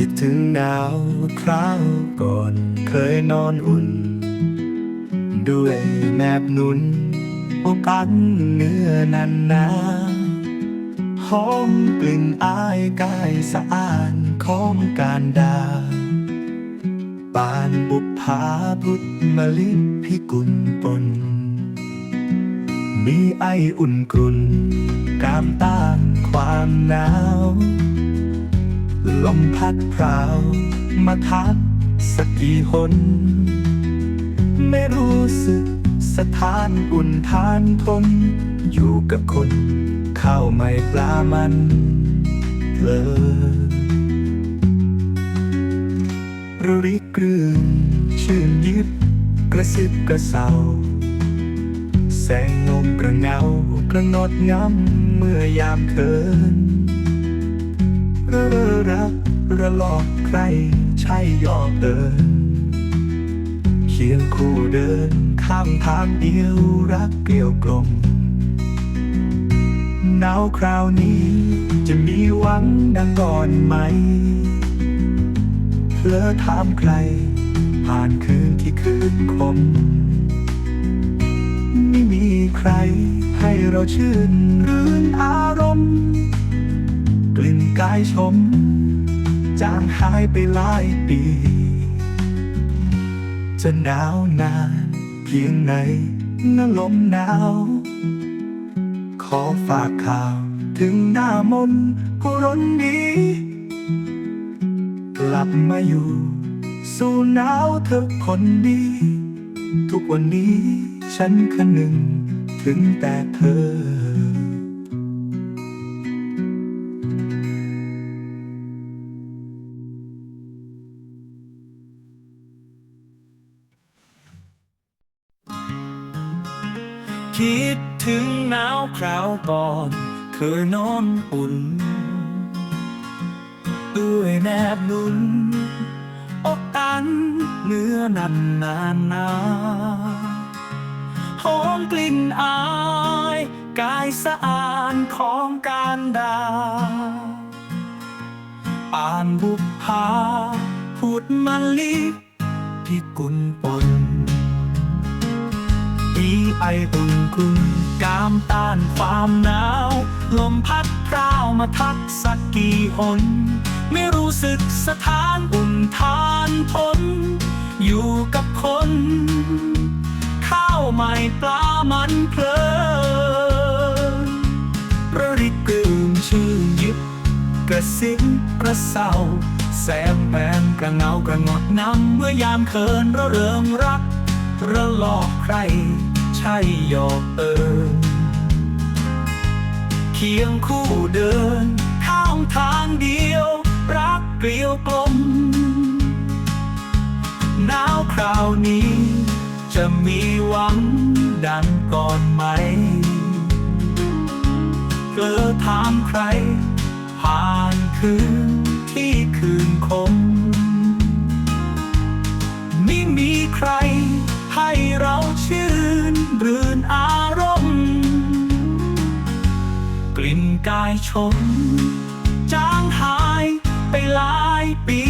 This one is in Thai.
คิดถึงหนาวคราวก่อนเคยนอนอุ่น ด้วยแนบนุนโอกันเนื้อนันนาหอมกลิ่นอายกายสะอาดของการดาปานบุพภาพุทธมลิพิกุลปน มีไออุ่นกลุ่นกามต้านความหนาว ลมพัดพราวมาทักสักกี่หน ไม่รู้สึกสถานอุ่นทานทน อยู่กับคนข้าวไม่ปลามันเลอระริกกรื่นชื่นยิบกระซิบกระเซาแสงนมกระเงากระนดงำเมื่อยามเคิน อรักระลอกใครใช่ยอมเดินเคียงคู่เดินข้ามทางเดียวรักเกลียวกลมหนาวคราวนี้จะมีหวังดังก่อนไหมเพลอถามใคร ผ่านคืนที่คืนคม ไม่มีใครให้เราชื่นรื่นอารมณ์ กายชม จางหายไปหลายปี จะหนาวนานเพียงไหนนลมหนาว ขอฝากข่าวถึงหน้ามนผู้รนนี้ กลับมาอยู่ สู่หนาวเธอคนดี ทุกวันนี้ฉันคนหนึ่งถึงแต่เธอ คิดถึงหนาวคราวก่อนเคยนอนอุ่นด้วยแนบหนุนอกกันเนื้อนันนานนาหอมกลิ่นอาย กายสะอาดของการดาปานบุพภาพูดมะลิพิกุลปน ไออุ่นกุนกามต้านความหนาว ลมพัดพราวมาทักสักกี่หน ไม่รู้สึกสถานอุ่นทานทนอยู่กับคน ข้าวใหม่ปลามันเพลินระริกกลืมชื่นยิบ กระซิบกระเศร้าแสบแปนกระเงากระงดน้ำเมื่อยามเคินระเริงรักระลอกใคร ช่หยอกเอิญเคียงคู่เดิน ข้ามทางเดียว รักเกลียวกลมหนาวคราวนี้ จะมีหวังดังก่อนไหมเกลอถามใคร ผ่านคืนที่คืนคมไม่มีใครให้เราเชื่น กลิ่นกายชม จางหายไปหลายปี